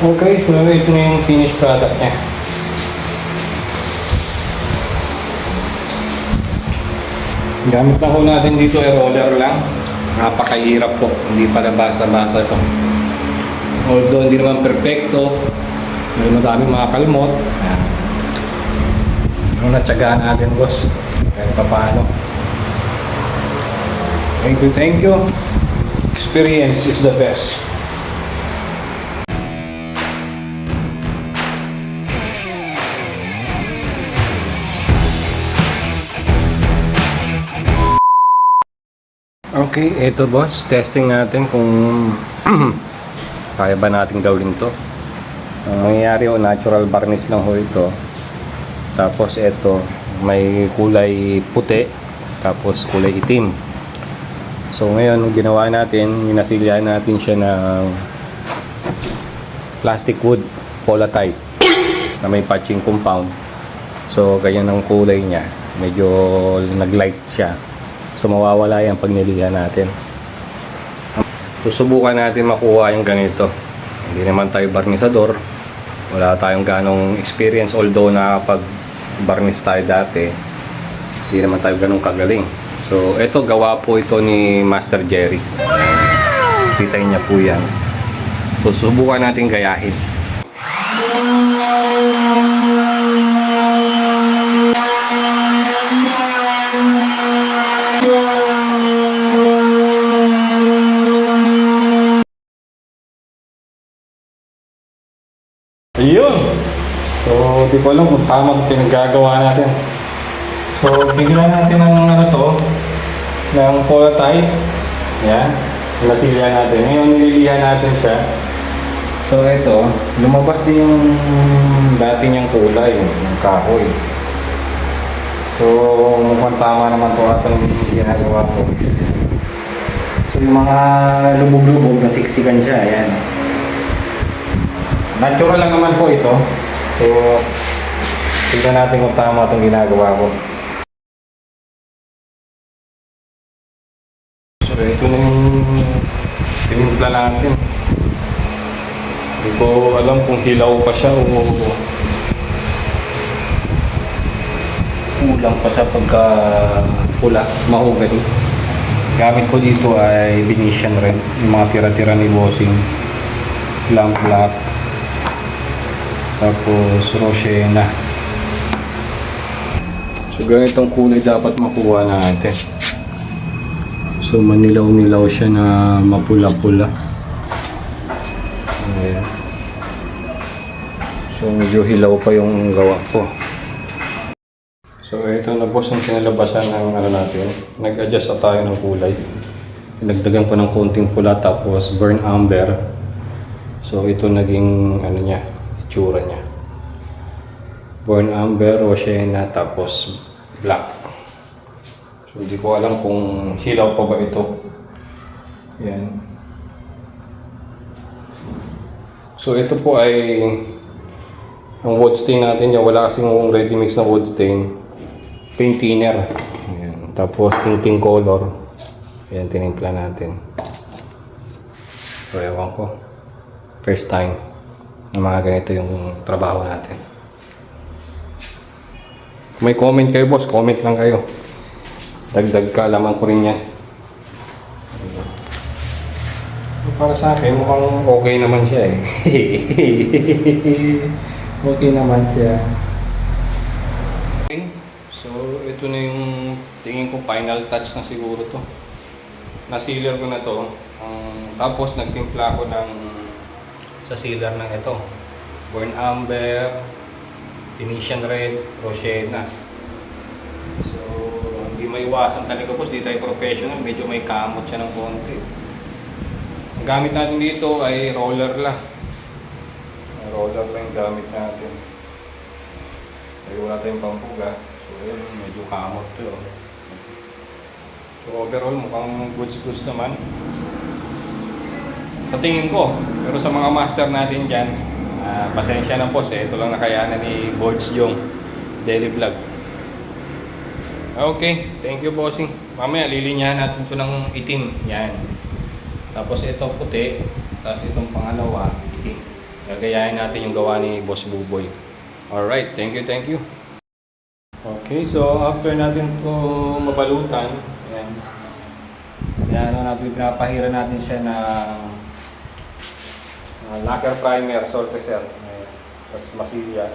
Okay, so ito na yung finished product niya. Gamit lang po natin dito ay roller lang. Napakahirap po. Hindi pala basa-basa ito. Although hindi naman perfecto, may madami makakalmot. Ayan. Ano natsagaan natin, boss? Kahit pa paano. Thank you, thank you. Experience is the best. Okay, eto boss. Testing natin kung kaya ba natin gawin to. Ang mangyayari o natural varnish lang ho ito. Tapos eto, may kulay puti. Tapos kulay itim. So ngayon, ginawa natin, minasilyahan natin siya ng plastic wood type na may patching compound. So ganyan ang kulay niya. Medyo nag-light siya. So mawawala yan pag natin. Susubukan natin makuha yung ganito. Hindi naman tayo barnisador. Wala tayong ganong experience although nakapag barnis tayo dati. Hindi naman tayo ganong kagaling. So ito gawa po ito ni Master Jerry. Design niya po yan. So subukan natin gayahin. So, di ko alam kung tama ang pinaggagawa natin. So, bigyan natin ng ano to, ng type. Yan. Nasilya natin. Ngayon, nililihan natin siya. So, ito, lumabas din yung dati niyang kulay, ng kahoy. So, mukhang tama naman to atong ginagawa ko. So, yung mga lubog-lubog, nasiksikan siya. Ayan. Natural lang naman po ito. So, tignan natin kung tama itong ginagawa ko. So, ito na yung tinimpla natin. Hindi ko alam kung hilaw pa siya o kulang pa sa pagka pula, mahugay. Gamit ko dito ay Venetian red, yung mga tira-tira ni Bossing. Lamp black, tapos Roshena. So ganitong kulay dapat makuha natin. So manilaw-nilaw siya na mapula-pula. Ayan. So medyo hilaw pa yung gawa ko. So ito na boss ang kinalabasan ng ano natin. Nag-adjust na tayo ng kulay. Nagdagan ko ng konting pula tapos burn amber. So ito naging ano niya, itsura niya. Burn amber, Roshena, tapos black. So hindi ko alam kung hilaw pa ba ito. Yan. So ito po ay ang wood stain natin yan. Wala kasing ready mix na wood stain. Paint thinner. Ayan. Tapos tinting color. Ayan, tinimpla natin. So ewan ko. First time na mga ganito yung trabaho natin. Kung may comment kayo boss, comment lang kayo. Dagdag ka, laman ko rin yan. Para sa akin, mukhang okay naman siya eh. okay naman siya. Okay, so ito na yung tingin ko final touch na siguro to. Na-sealer ko na to. Um, tapos nagtimpla ko ng sa sealer ng ito. Burn Amber, Venetian Red, Roshena. So, hindi maiwasan talaga po, di tayo professional, medyo may kamot siya ng konti. Ang gamit natin dito ay roller lang. Roller lang yung gamit natin. Ay wala tayong pampuga. So, ayun, medyo kamot to. oh. So, overall, mukhang goods-goods naman. Sa tingin ko. Pero sa mga master natin dyan, ah, pasensya na po. Eh. Ito lang nakayanan ni Boards Jong Daily Vlog. Okay, thank you bossing. Mamaya lilinyahan natin ito ng itim. Yan. Tapos ito puti. Tapos itong pangalawa, itim. Gagayahin natin yung gawa ni Boss Buboy. Alright, thank you, thank you. Okay, so after natin to mabalutan, ayan, ayan, ano natin, pinapahira natin siya ng uh, lacquer primer, ayan, tapos masilya.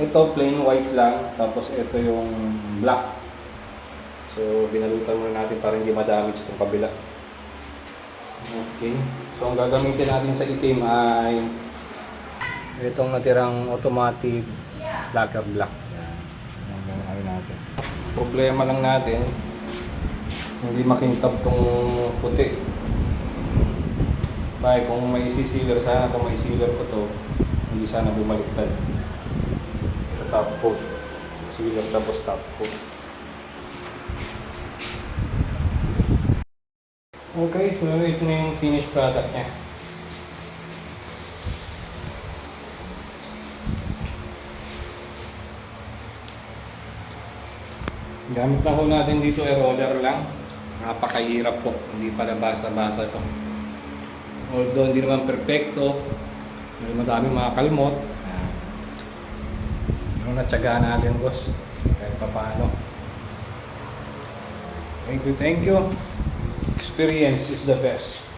Ito, plain white lang, tapos ito yung black. So, binalutan muna natin para hindi ma-damage itong kabila. Okay, so ang gagamitin natin sa itim ay itong natirang automatic lacquer black. Yan. Ano natin. Problema lang natin, hindi makintab tong puti. Bakit kung may isi-sealer sana, kung may sealer ko to, hindi sana bumaliktad. Sa top coat. Sealer tapos top coat. Okay, so ito na yung finished product niya. Gamit lang ho natin dito ay roller lang. Napakahirap po. Hindi pala basa-basa to. Although hindi naman perfecto. May madami mga kalmot. Ano natsagaan natin boss. Kahit pa paano. Thank you, thank you. Experience is the best.